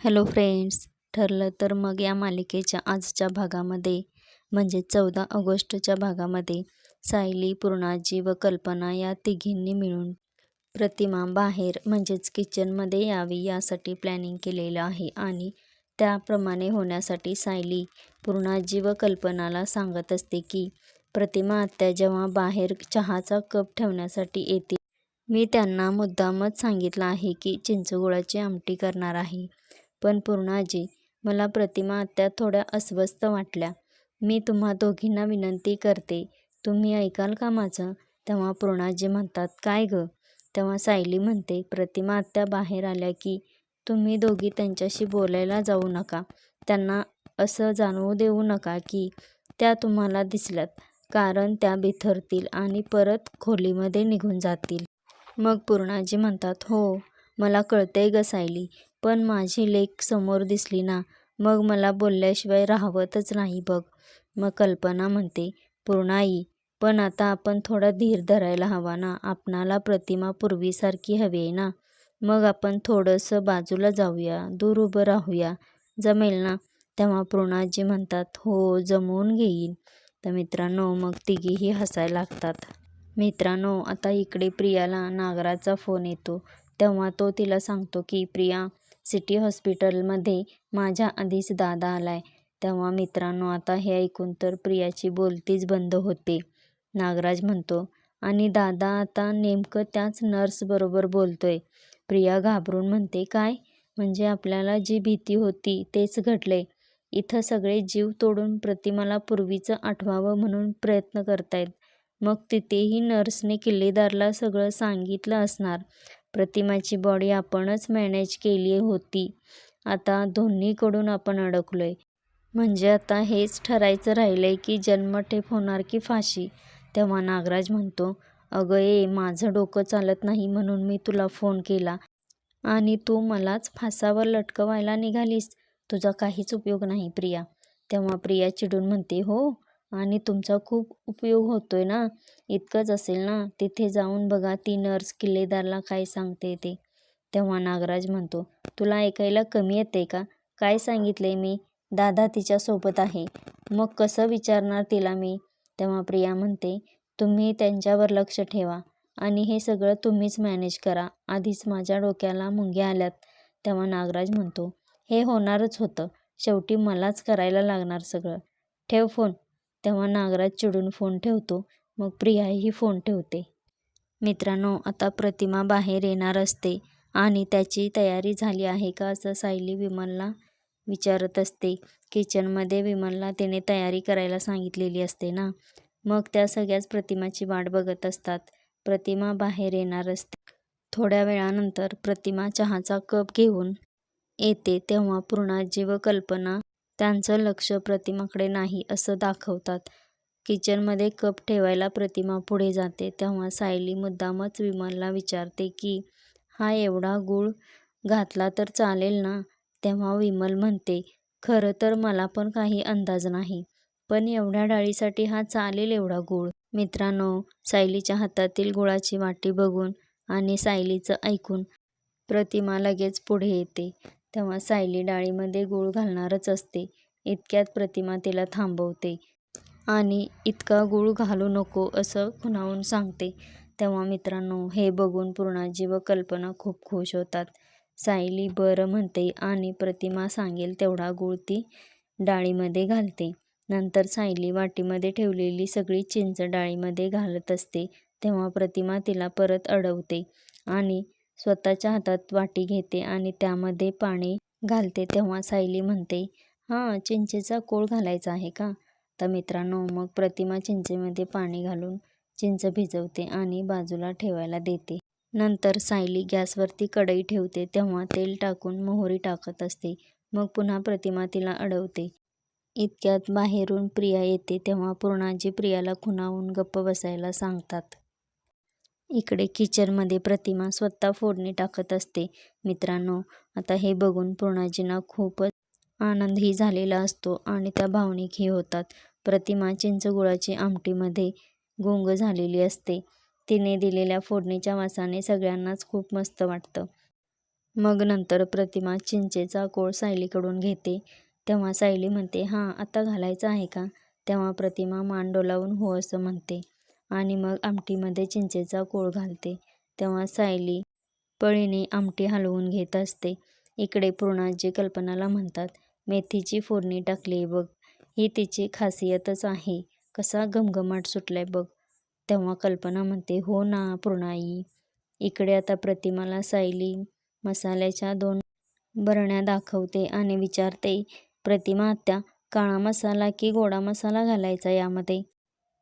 Hello friends ठरलं तर मग या मालिकेच्या आजच्या भागामध्ये म्हणजे चौदा ऑगस्टच्या भागामध्ये सायली पूर्णाजी व कल्पना या तिघींनी मिळून प्रतिमा बाहेर म्हणजेच किचनमध्ये यावी यासाठी प्लॅनिंग केलेलं आहे आणि त्याप्रमाणे होण्यासाठी सायली पूर्णाजी व कल्पनाला सांगत असते की प्रतिमा आत्या जेव्हा बाहेर चहाचा कप ठेवण्यासाठी येते मी त्यांना मुद्दामच सांगितलं आहे की चिंचगुळाची आमटी करणार आहे. पण पूर्णाजी मला प्रतिमा आत्या थोड्या अस्वस्थ वाटल्या. मी तुम्हा दोघींना विनंती करते तुम्ही ऐकाल का माझं? तेव्हा पूर्णाजी म्हणतात काय गं? तेव्हा सायली म्हणते प्रतिमा आत्या बाहेर आल्या की तुम्ही दोघी त्यांच्याशी बोलायला जाऊ नका. त्यांना असं जाणवू देऊ नका की त्या तुम्हाला दिसल्यात कारण त्या बिथरतील आणि परत खोलीमध्ये निघून जातील. मग पूर्णाजी म्हणतात हो मला कळतंय ग सायली. पण माझी लेक समोर दिसली ना मग मला बोलल्याशिवाय राहवतच नाही बघ. मग कल्पना म्हणते पूर्णाई पण आता आपण थोडा धीर धरायला हवा ना आपणाला प्रतिमा पूर्वीसारखी हवी आहे ना. मग आपण थोडंसं बाजूला जाऊया दूर उभं राहूया. जमेल ना? तेव्हा पूर्णाजी म्हणतात हो जमवून घेईन. तर मित्रांनो मग तिघीही हसायला लागतात. मित्रांनो आता इकडे प्रियाला नागराचा फोन येतो. तेव्हा तो तिला सांगतो की प्रिया सिटी हॉस्पिटलमध्ये माझ्या आधीच दादा आलाय. तेव्हा मित्रांनो आता हे ऐकून तर प्रियाची बोलतीच बंद होते. नागराज म्हणतो आणि दादा आता नेमकं त्याच नर्सबरोबर बोलतोय. प्रिया घाबरून म्हणते काय? म्हणजे आपल्याला जी भीती होती तेच घडलंय. इथं सगळे जीव तोडून प्रतिमाला पूर्वीचं आठवावं म्हणून प्रयत्न करतायत. मग तिथेही नर्सने किल्लेदारला सगळं सांगितलं असणार. प्रतिमाची बॉडी आपणच मॅनेज केली होती. आता दोन्हीकडून आपण अडकलोय. म्हणजे आता हेच ठरायचं राहिलंय की जन्मठेप होणार की फाशी? तेव्हा नागराज म्हणतो अगं ए माझं डोकं चालत नाही म्हणून मी तुला फोन केला. आणि तू मलाच फासावर लटकवायला निघालीस. तुझा काहीच उपयोग नाही प्रिया. तेव्हा प्रिया चिडून म्हणते हो आणि तुमचा खूप उपयोग होतोय ना. इतकंच असेल ना. तिथे जाऊन बघा ती नर्स किल्लेदारला काय सांगते ते. तेव्हा नागराज म्हणतो तुला ऐकायला कमी येते का? काय सांगितले मी? दादा तिच्यासोबत आहे. मग कसं विचारणार तिला मी? तेव्हा प्रिया म्हणते तुम्ही त्यांच्यावर लक्ष ठेवा आणि हे सगळं तुम्हीच मॅनेज करा. आधीच माझ्या डोक्याला मुंग्या आल्यात. तेव्हा नागराज म्हणतो हे होणारच होतं. शेवटी मलाच करायला लागणार सगळं. ठेव फोन. तेव्हा नागराज चिडून फोन ठेवतो. मग प्रियाही फोन ठेवते. मित्रांनो आता प्रतिमा बाहेर येणार असते आणि त्याची तयारी झाली आहे का असं सायली विमलला विचारत असते. किचनमध्ये विमलला तिने तयारी करायला सांगितलेली असते ना? मग त्या सगळ्याच प्रतिमाची वाट बघत असतात. प्रतिमा बाहेर येणार असते. थोड्या वेळानंतर प्रतिमा चहाचा कप घेऊन येते तेव्हा पूर्णाजी व कल्पना त्यांचं लक्ष प्रतिमाकडे नाही असं दाखवतात. किचनमध्ये कप ठेवायला प्रतिमा पुढे जाते तेव्हा सायली मुद्दामच विमलला विचारते की हा एवढा गूळ घातला तर चालेल ना? तेव्हा विमल म्हणते खरं तर मला पण काही अंदाज नाही पण एवढ्या डाळीसाठी हा चालेल एवढा गूळ. मित्रांनो सायलीच्या हातातील गुळाची वाटी बघून आणि सायलीचं ऐकून प्रतिमा लगेच पुढे येते. तेव्हा सायली डाळीमध्ये गूळ घालणारच असते. इतक्यात प्रतिमा तिला थांबवते. आणि इतका गूळ घालू नको असं खुणावून सांगते. तेव्हा मित्रांनो हे बघून पूर्णाजी व कल्पना खूप खुश होतात. सायली बरं म्हणते आणि प्रतिमा सांगेल तेवढा गूळ ती डाळीमध्ये घालते. नंतर सायली वाटीमध्ये ठेवलेली सगळी चिंच डाळीमध्ये घालत असते. तेव्हा प्रतिमा तिला परत अडवते. आणि स्वतःच्या हातात वाटी घेते आणि त्यामध्ये पाणी घालते. तेव्हा सायली म्हणते हां चिंचेचा कोळ घालायचा आहे का? तर मित्रांनो मग प्रतिमा चिंचेमध्ये पाणी घालून चिंच भिजवते आणि बाजूला ठेवायला देते. नंतर सायली गॅसवरती कढई ठेवते. तेव्हा तेल टाकून मोहरी टाकत असते. मग पुन्हा प्रतिमा तिला अडवते. इतक्यात बाहेरून प्रिया येते. तेव्हा पूर्णाजी प्रियाला खुणावून गप्प बसायला सांगतात. इकडे किचनमध्ये प्रतिमा स्वतः फोडणी टाकत असते. मित्रांनो आता हे बघून पूर्णाजींना खूपच आनंदही झालेला असतो आणि त्या भावनिकही होतात. प्रतिमा चिंचगुळाची आमटीमध्ये गुंग झालेली असते. तिने दिलेल्या फोडणीच्या वासाने सगळ्यांनाच खूप मस्त वाटतं. मग नंतर प्रतिमा चिंचेचा कोळ सायलीकडून घेते. तेव्हा सायली म्हणते हां आता घालायचं आहे का? तेव्हा प्रतिमा मान डोलावून हो असं म्हणते. आणि मग आमटीमध्ये चिंचेचा कोळ घालते. तेव्हा सायली पळीने आमटी हलवून घेत असते. इकडे पूर्णाजी कल्पनाला म्हणतात मेथीची फोडणी टाकली बघ. ही तिची खासियतच आहे. कसा घमघमाट सुटलाय बघ. तेव्हा कल्पना म्हणते हो ना पूर्णाई. इकडे आता प्रतिमाला सायली मसाल्याच्या दोन बरण्या दाखवते आणि विचारते प्रतिमा आत्या काळा मसाला की गोडा मसाला घालायचा यामध्ये?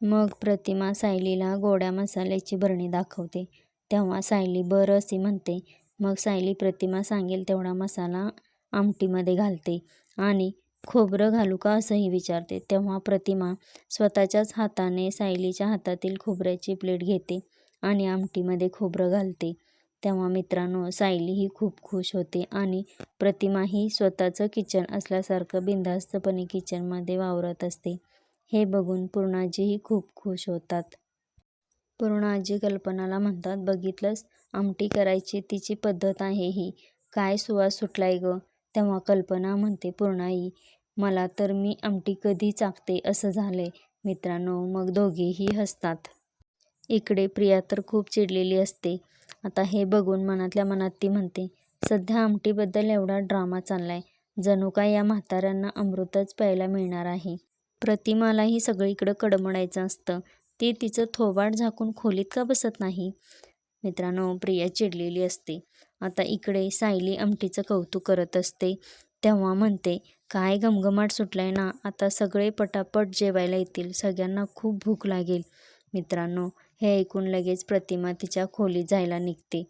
मग प्रतिमा सायलीला गोड्या मसाल्याची बरणी दाखवते. तेव्हा सायली बरं असे म्हणते. मग सायली प्रतिमा सांगेल तेवढा मसाला आमटीमध्ये घालते आणि खोबरं घालू का असंही विचारते. तेव्हा प्रतिमा स्वतःच्याच हाताने सायलीच्या हातातील खोबऱ्याची प्लेट घेते आणि आमटीमध्ये खोबरं घालते. तेव्हा मित्रांनो सायली ही खूप खुश होते आणि प्रतिमा ही स्वतःचं किचन असल्यासारखं बिनधास्तपणे किचनमध्ये वावरत असते. हे बघून पूर्णाजीही खूप खुश होतात. पूर्णाजी कल्पनाला म्हणतात बघितलंस आमटी करायची तिची पद्धत आहे ही. काय सुवास सुटलाय ग? तेव्हा कल्पना म्हणते पूर्णाई मला तर मी आमटी कधी चाकते असं झालंय. मित्रांनो मग दोघेही हसतात. इकडे प्रिया तर खूप चिडलेली असते. आता हे बघून मनातल्या मनात ती म्हणते सध्या आमटीबद्दल एवढा ड्रामा चाललाय. जणू काय या म्हाताऱ्यांना अमृतच प्यायला मिळणार आहे. प्रतिमालाही सगळीकडं कडमडायचं असतं. ती तिचं थोबाड झाकून खोलीत का बसत नाही? मित्रांनो प्रिया चिडलेली असते. आता इकडे सायली आमटीचं कौतुक करत असते. तेव्हा म्हणते काय गमगमाट सुटलाय ना आता सगळे पटापट जेवायला येतील. सगळ्यांना खूप भूक लागेल. मित्रांनो हे ऐकून लगेच प्रतिमा तिच्या खोलीत जायला निघते.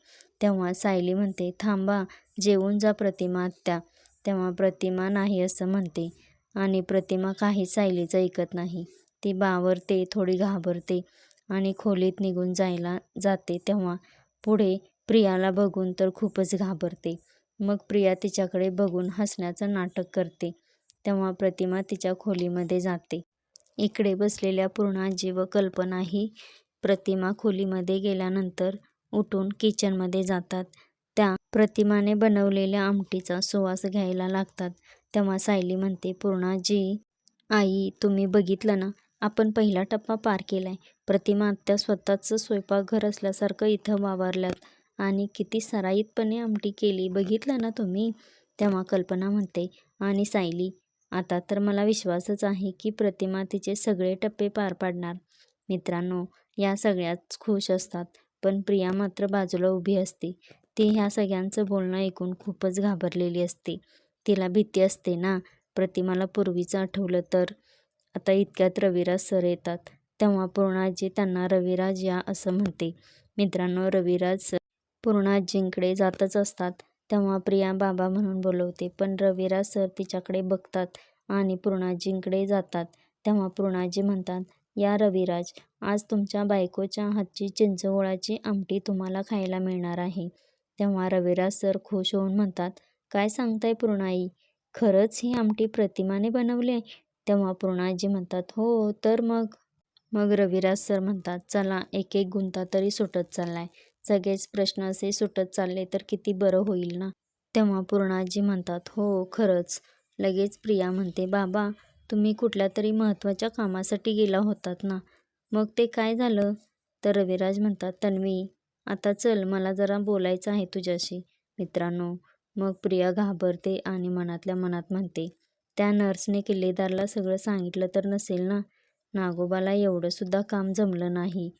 तेव्हा सायली म्हणते थांबा जेवून जा प्रतिमा आत्या. तेव्हा प्रतिमा नाही असं म्हणते. आणि प्रतिमा काहीच सायलीचं ऐकत नाही. ती बावरते थोडी घाबरते आणि खोलीत निघून जायला जाते तेव्हा. पुढे प्रियाला बघून तर खूपच घाबरते. मग प्रिया तिच्याकडे बघून हसण्याचं नाटक करते. तेव्हा प्रतिमा तिच्या खोलीमध्ये जाते. इकडे बसलेल्या पूर्णाजी व कल्पनाही प्रतिमा खोलीमध्ये गेल्यानंतर उठून किचनमध्ये जातात. त्या प्रतिमाने बनवलेल्या आमटीचा सुवास घ्यायला लागतात. तेव्हा सायली म्हणते पूर्णाजी आई तुम्ही बघितलं ना आपण पहिला टप्पा पार केलाय. प्रतिमा आत्या स्वतःचं स्वयंपाकघर असल्यासारखं इथं वावरल्यात आणि किती सराईतपणे आमटी केली. बघितलं ना तुम्ही? तेव्हा कल्पना म्हणते आणि सायली आता तर मला विश्वासच आहे की प्रतिमा तिचे सगळे टप्पे पार पाडणार. मित्रांनो या सगळ्याच खुश असतात पण प्रिया मात्र बाजूला उभी असते. ती ह्या सगळ्यांचं बोलणं ऐकून खूपच घाबरलेली असते. तिला भीती असते ना. प्रतिमाला पूर्वीचं आठवलं तर. आता इतक्यात रविराज सर येतात. तेव्हा पूर्णाजी त्यांना रविराज या असं म्हणते. मित्रांनो रविराज सर पूर्णाजींकडे जातच असतात. तेव्हा प्रिया बाबा म्हणून बोलवते पण रविराज सर तिच्याकडे बघतात आणि पूर्णाजींकडे जातात. तेव्हा पूर्णाजी म्हणतात या रविराज आज तुमच्या बायकोच्या हातची चिंचगोळाची आमटी तुम्हाला खायला मिळणार आहे. तेव्हा रविराज सर खुश होऊन म्हणतात काय सांगताय पूर्णाई? खरंच ही आमटी प्रतिमाने बनवली आहे. तेव्हा पूर्णाजी म्हणतात हो तर मग? मग रविराज सर म्हणतात चला एक एक गुंता तरी सुटत चाललाय. सगळेच प्रश्न असे सुटत चालले तर किती बरं होईल ना? तेव्हा पूर्णाजी म्हणतात हो खरंच. लगेच प्रिया म्हणते बाबा तुम्ही कुठल्या तरी महत्त्वाच्या कामासाठी गेला होतात ना? मग ते काय झालं? तर रविराज म्हणतात तन्वी आता चल मला जरा बोलायचं आहे तुझ्याशी. मित्रांनो मग प्रिया घाबरते आणि मनातल्या मनात म्हणते त्या नर्सने किल्लेदारला सगळं सांगितलं तर नसेल ना? नागोबाला एवढंसुद्धा काम जमलं नाही.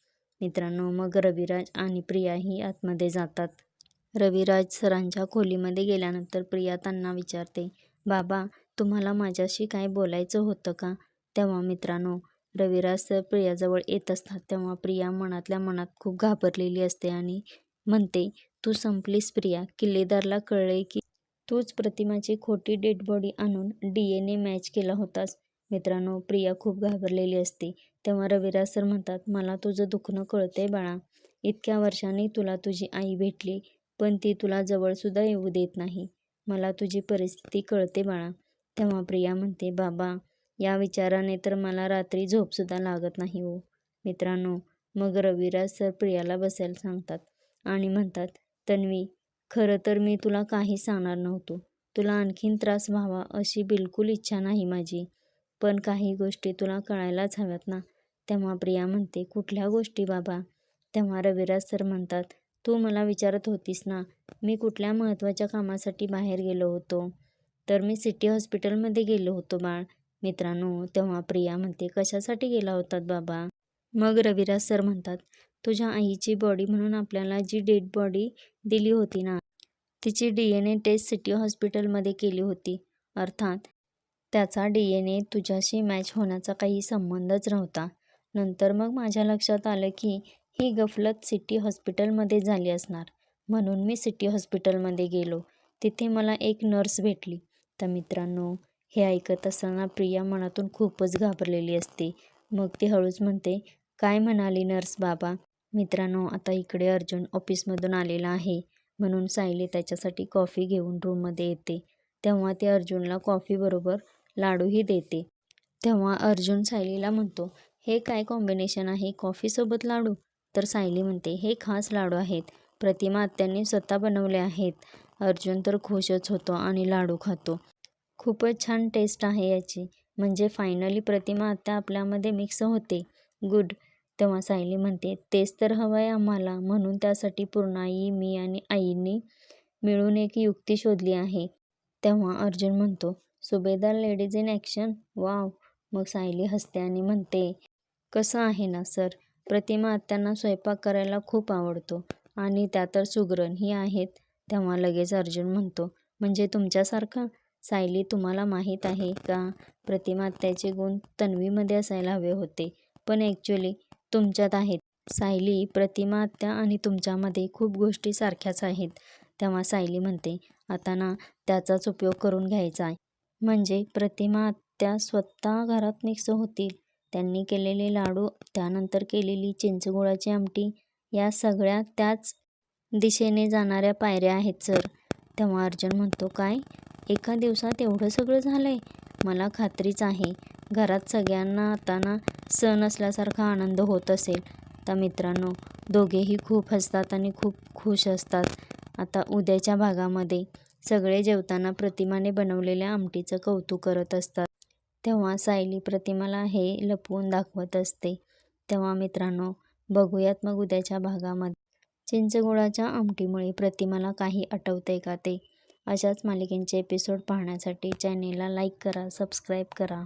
मित्रांनो मग रविराज आणि प्रियाही आतमध्ये जातात. रविराज सरांच्या खोलीमध्ये गेल्यानंतर प्रिया त्यांना विचारते बाबा तुम्हाला माझ्याशी काय बोलायचं होतं का? तेव्हा मित्रांनो रविराज सर प्रियाजवळ येत असतात तेव्हा प्रिया मनातल्या मनात खूप घाबरलेली असते आणि म्हणते तू संपलीस प्रिया. किल्लेदारला कळले की तूच प्रतिमाची खोटी डेड बॉडी आणून डी एन ए मॅच केला होतास. मित्रांनो प्रिया खूप घाबरलेली असते. तेव्हा रविराज सर म्हणतात मला तुझं दुखणं कळतंय बाळा. इतक्या वर्षांनी तुला तुझी आई भेटली पण ती तुला जवळसुद्धा येऊ देत नाही. मला तुझी परिस्थिती कळते बाळा. तेव्हा प्रिया म्हणते बाबा या विचाराने तर मला रात्री झोपसुद्धा लागत नाही हो. मित्रांनो मग रविराज सर प्रियाला बसायला सांगतात आणि म्हणतात तन्वी खरं तर मी तुला काही सांगणार नव्हतो. तुला आणखीन त्रास व्हावा अशी बिलकुल इच्छा नाही माझी. पण काही गोष्टी तुला कळायलाच हव्यात ना. तेव्हा प्रिया म्हणते कुठल्या गोष्टी बाबा? तेव्हा रविराज सर म्हणतात तू मला विचारत होतीस ना मी कुठल्या महत्त्वाच्या कामासाठी बाहेर गेलो होतो? तर मी सिटी हॉस्पिटलमध्ये गेलो होतो बाळ. मित्रांनो तेव्हा प्रिया म्हणते कशासाठी गेला होतात बाबा? मग रविराज सर म्हणतात तुझ्या आईची बॉडी म्हणून आपल्याला जी डेड बॉडी दिली होती ना तिची D N A test city हॉस्पिटलमध्ये केली होती. अर्थात त्याचा डी एन ए तुझ्याशी मॅच होण्याचा काही संबंधच नव्हता. नंतर मग माझ्या लक्षात आलं की ही गफलत सिटी हॉस्पिटलमध्ये झाली असणार. म्हणून मी सिटी हॉस्पिटलमध्ये गेलो. तिथे मला एक नर्स भेटली. तर मित्रांनो हे ऐकत असताना प्रिया मनातून खूपच घाबरलेली असते. मग ती हळूच म्हणते काय म्हणाली नर्स बाबा? मित्रांनो आता इकडे अर्जुन ऑफिसमधून आलेला आहे. म्हणून सायली त्याच्यासाठी कॉफी घेऊन रूममध्ये येते. तेव्हा ती अर्जुनला कॉफीबरोबर लाडूही देते. तेव्हा अर्जुन सायलीला म्हणतो हे काय कॉम्बिनेशन आहे? कॉफीसोबत लाडू? तर सायली म्हणते हे खास लाडू आहेत. प्रतिमा आत्यांनी स्वतः बनवले आहेत. अर्जुन तर खुशच होतो आणि लाडू खातो. खूपच छान टेस्ट आहे याची. म्हणजे फायनली प्रतिमा आत्या आपल्यामध्ये मिक्स होते. गुड तेव्हा सायली म्हणते तेच तर हवं आहे आम्हाला. म्हणून त्यासाठी पूर्णाई मी आणि आईनी मिळून एक युक्ती शोधली आहे. तेव्हा अर्जुन म्हणतो Subhedar ladies in action wow मग सायली हसते आणि म्हणते कसं आहे ना सर प्रतिमा आत्यांना स्वयंपाक करायला खूप आवडतो आणि त्या तर सुगरणही आहेत. तेव्हा लगेच अर्जुन म्हणतो म्हणजे तुमच्यासारखा? सायली तुम्हाला माहीत आहे का? प्रतिमा आत्याचे गुण तन्वीमध्ये असायला हवे होते. पण ॲक्च्युली तुमच्यात आहेत. सायली प्रतिमा आत्या आणि तुमच्यामध्ये खूप गोष्टी सारख्याच आहेत. तेव्हा सायली म्हणते आता ना त्याचाच उपयोग करून घ्यायचा आहे. म्हणजे प्रतिमा आत्या स्वतः घरात मिक्स होतील. त्यांनी केलेले लाडू त्यानंतर केलेली चिंचगुळाची आमटी या सगळ्या त्याच दिशेने जाणाऱ्या पायऱ्या आहेत सर. तेव्हा अर्जुन म्हणतो काय? एका दिवसात एवढं सगळं झालं आहे मला खात्रीच आहे. घरात सगळ्यांना आता ना सण असल्यासारखा आनंद होत असेल. तर मित्रांनो दोघेही खूप हसतात आणि खूप खुश असतात. आता उद्याच्या भागामध्ये सगळे जेवताना प्रतिमाने बनवलेल्या आमटीचं कौतुक करत असतात. तेव्हा सायली प्रतिमाला हे लपवून दाखवत असते. तेव्हा मित्रांनो बघूयात मग उद्याच्या भागामध्ये. चिंचगुळाच्या आमटीमुळे प्रतिमाला काही आठवते का ते? अशाच मालिकेंचे एपिसोड पाहण्यासाठी चॅनेलला लाईक करा सबस्क्राईब करा.